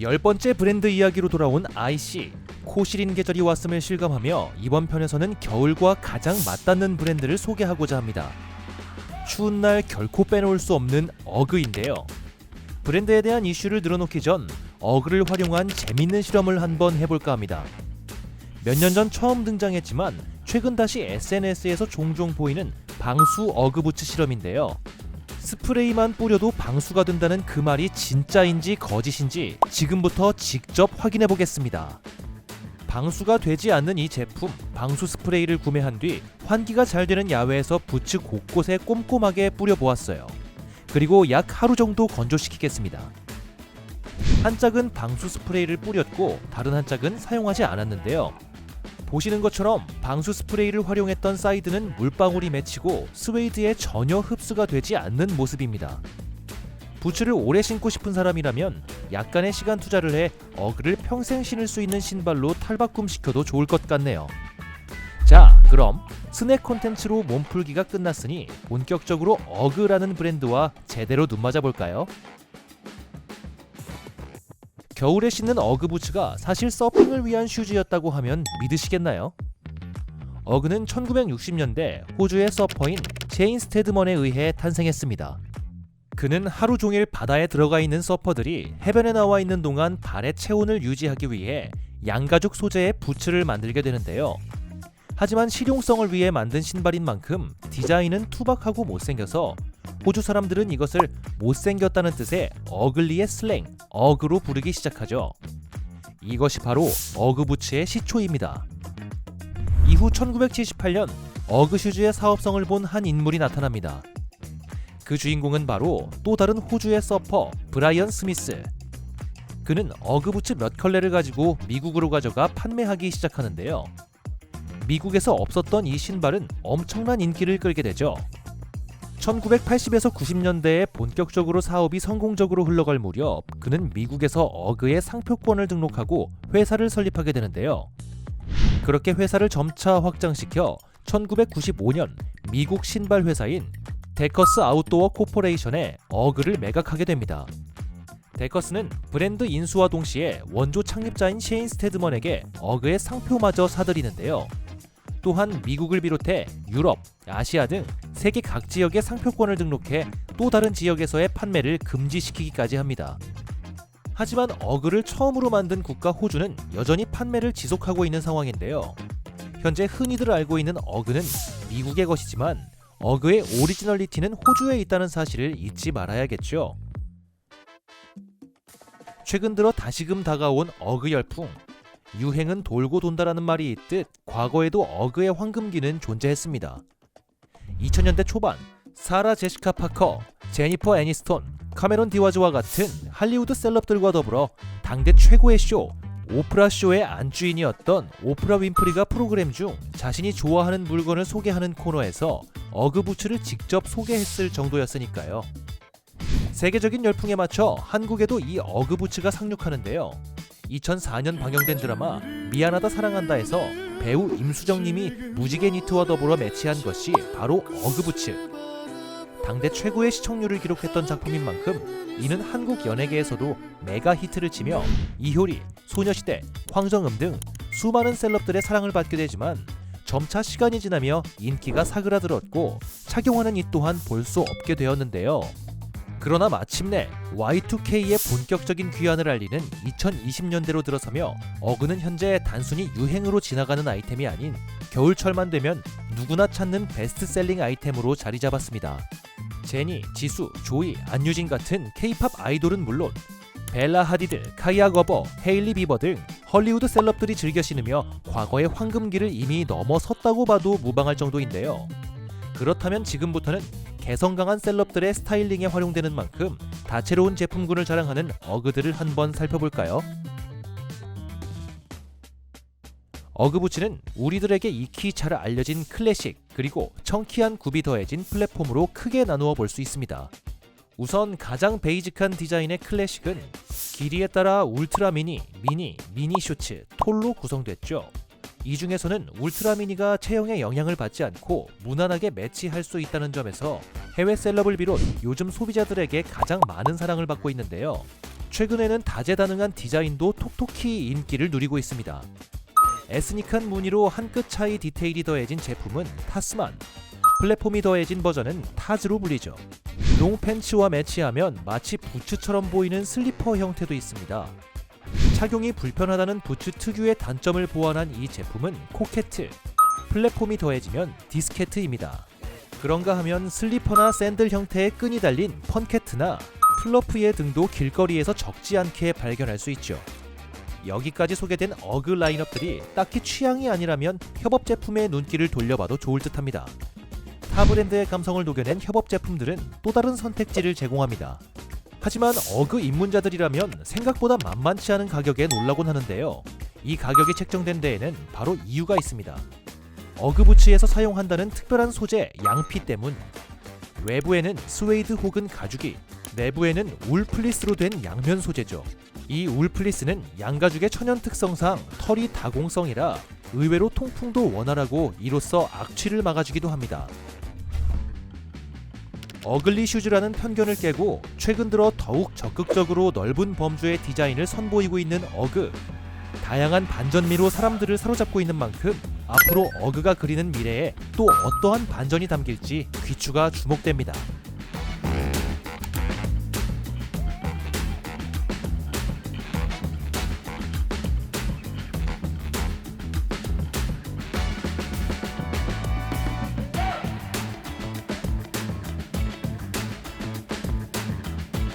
열 번째 브랜드 이야기로 돌아온 IC 코시린 계절이 왔음을 실감하며 이번 편에서는 겨울과 가장 맞닿는 브랜드를 소개하고자 합니다. 추운 날 결코 빼놓을 수 없는 어그인데요. 브랜드에 대한 이슈를 늘어놓기 전 어그를 활용한 재밌는 실험을 한번 해볼까 합니다. 몇 년 전 처음 등장했지만 최근 다시 SNS에서 종종 보이는 방수 어그 부츠 실험인데요. 스프레이만 뿌려도 방수가 된다는 그 말이 진짜인지 거짓인지 지금부터 직접 확인해 보겠습니다. 방수가 되지 않는 이 제품 방수 스프레이를 구매한 뒤 환기가 잘 되는 야외에서 부츠 곳곳에 꼼꼼하게 뿌려 보았어요. 그리고 약 하루 정도 건조시키겠습니다. 한 짝은 방수 스프레이를 뿌렸고 다른 한 짝은 사용하지 않았는데요. 보시는 것처럼 방수 스프레이를 활용했던 사이드는 물방울이 맺히고 스웨이드에 전혀 흡수가 되지 않는 모습입니다. 부츠를 오래 신고 싶은 사람이라면 약간의 시간 투자를 해 어그를 평생 신을 수 있는 신발로 탈바꿈 시켜도 좋을 것 같네요. 자, 그럼 스낵 콘텐츠로 몸풀기가 끝났으니 본격적으로 어그라는 브랜드와 제대로 눈 맞아 볼까요? 겨울에 신는 어그 부츠가 사실 서핑을 위한 슈즈였다고 하면 믿으시겠나요? 어그는 1960년대 호주의 서퍼인 제인 스테드먼에 의해 탄생했습니다. 그는 하루 종일 바다에 들어가 있는 서퍼들이 해변에 나와 있는 동안 발의 체온을 유지하기 위해 양가죽 소재의 부츠를 만들게 되는데요. 하지만 실용성을 위해 만든 신발인 만큼 디자인은 투박하고 못생겨서 호주 사람들은 이것을 못생겼다는 뜻의 어글리의 슬랭, 어그로 부르기 시작하죠. 이것이 바로 어그 부츠의 시초입니다. 이후 1978년 어그 슈즈의 사업성을 본 한 인물이 나타납니다. 그 주인공은 바로 또 다른 호주의 서퍼 브라이언 스미스. 그는 어그 부츠 몇 컬레를 가지고 미국으로 가져가 판매하기 시작하는데요. 미국에서 없었던 이 신발은 엄청난 인기를 끌게 되죠. 1980에서 90년대에 본격적으로 사업이 성공적으로 흘러갈 무렵 그는 미국에서 어그의 상표권을 등록하고 회사를 설립하게 되는데요. 그렇게 회사를 점차 확장시켜 1995년 미국 신발 회사인 데커스 아웃도어 코퍼레이션에 어그를 매각하게 됩니다. 데커스는 브랜드 인수와 동시에 원조 창립자인 셰인 스테드먼에게 어그의 상표마저 사들이는데요. 또한 미국을 비롯해 유럽, 아시아 등 세계 각 지역의 상표권을 등록해 또 다른 지역에서의 판매를 금지시키기까지 합니다. 하지만 어그를 처음으로 만든 국가 호주는 여전히 판매를 지속하고 있는 상황인데요. 현재 흔히들 알고 있는 어그는 미국의 것이지만 어그의 오리지널리티는 호주에 있다는 사실을 잊지 말아야겠죠. 최근 들어 다시금 다가온 어그 열풍. 유행은 돌고 돈다라는 말이 있듯 과거에도 어그의 황금기는 존재했습니다. 2000년대 초반 사라 제시카 파커, 제니퍼 애니스톤, 카메론 디와즈와 같은 할리우드 셀럽들과 더불어 당대 최고의 쇼 오프라 쇼의 안주인이었던 오프라 윈프리가 프로그램 중 자신이 좋아하는 물건을 소개하는 코너에서 어그 부츠를 직접 소개했을 정도였으니까요. 세계적인 열풍에 맞춰 한국에도 이 어그 부츠가 상륙하는데요. 2004년 방영된 드라마 미안하다 사랑한다에서 배우 임수정님이 무지개 니트와 더불어 매치한 것이 바로 어그 부츠. 당대 최고의 시청률을 기록했던 작품인 만큼 이는 한국 연예계에서도 메가 히트를 치며 이효리, 소녀시대, 황정음 등 수많은 셀럽들의 사랑을 받게 되지만 점차 시간이 지나며 인기가 사그라들었고 착용하는 이 또한 볼 수 없게 되었는데요. 그러나 마침내 Y2K의 본격적인 귀환을 알리는 2020년대로 들어서며 어그는 현재 단순히 유행으로 지나가는 아이템이 아닌 겨울철만 되면 누구나 찾는 베스트셀링 아이템으로 자리 잡았습니다. 제니, 지수, 조이, 안유진 같은 K-팝 아이돌은 물론 벨라 하디드, 카이아 거버, 헤일리 비버 등 헐리우드 셀럽들이 즐겨 신으며 과거의 황금기를 이미 넘어섰다고 봐도 무방할 정도인데요. 그렇다면 지금부터는 개성 강한 셀럽들의 스타일링에 활용되는 만큼 다채로운 제품군을 자랑하는 어그들을 한번 살펴볼까요? 어그 부츠는 우리들에게 익히 잘 알려진 클래식 그리고 청키한 굽이 더해진 플랫폼으로 크게 나누어 볼 수 있습니다. 우선 가장 베이직한 디자인의 클래식은 길이에 따라 울트라 미니, 미니, 미니 쇼츠, 톨로 구성됐죠. 이 중에서는 울트라 미니가 체형에 영향을 받지 않고 무난하게 매치할 수 있다는 점에서 해외 셀럽을 비롯 요즘 소비자들에게 가장 많은 사랑을 받고 있는데요. 최근에는 다재다능한 디자인도 톡톡히 인기를 누리고 있습니다. 에스닉한 무늬로 한 끗 차이 디테일이 더해진 제품은 타스만, 플랫폼이 더해진 버전은 타즈로 불리죠. 롱 팬츠와 매치하면 마치 부츠처럼 보이는 슬리퍼 형태도 있습니다. 착용이 불편하다는 부츠 특유의 단점을 보완한 이 제품은 코케트, 플랫폼이 더해지면 디스케트입니다. 그런가 하면 슬리퍼나 샌들 형태의 끈이 달린 펀케트나 플러프의 등도 길거리에서 적지 않게 발견할 수 있죠. 여기까지 소개된 어그 라인업들이 딱히 취향이 아니라면 협업 제품의 눈길을 돌려봐도 좋을 듯합니다. 타 브랜드의 감성을 녹여낸 협업 제품들은 또 다른 선택지를 제공합니다. 하지만 어그 입문자들이라면 생각보다 만만치 않은 가격에 놀라곤 하는데요. 이 가격이 책정된 데에는 바로 이유가 있습니다. 어그 부츠에서 사용한다는 특별한 소재 양피 때문 외부에는 스웨이드 혹은 가죽이 내부에는 울 플리스로 된 양면 소재죠. 이 울 플리스는 양가죽의 천연 특성상 털이 다공성이라 의외로 통풍도 원활하고 이로써 악취를 막아주기도 합니다. 어글리 슈즈라는 편견을 깨고 최근 들어 더욱 적극적으로 넓은 범주의 디자인을 선보이고 있는 어그. 다양한 반전미로 사람들을 사로잡고 있는 만큼 앞으로 어그가 그리는 미래에 또 어떠한 반전이 담길지 귀추가 주목됩니다.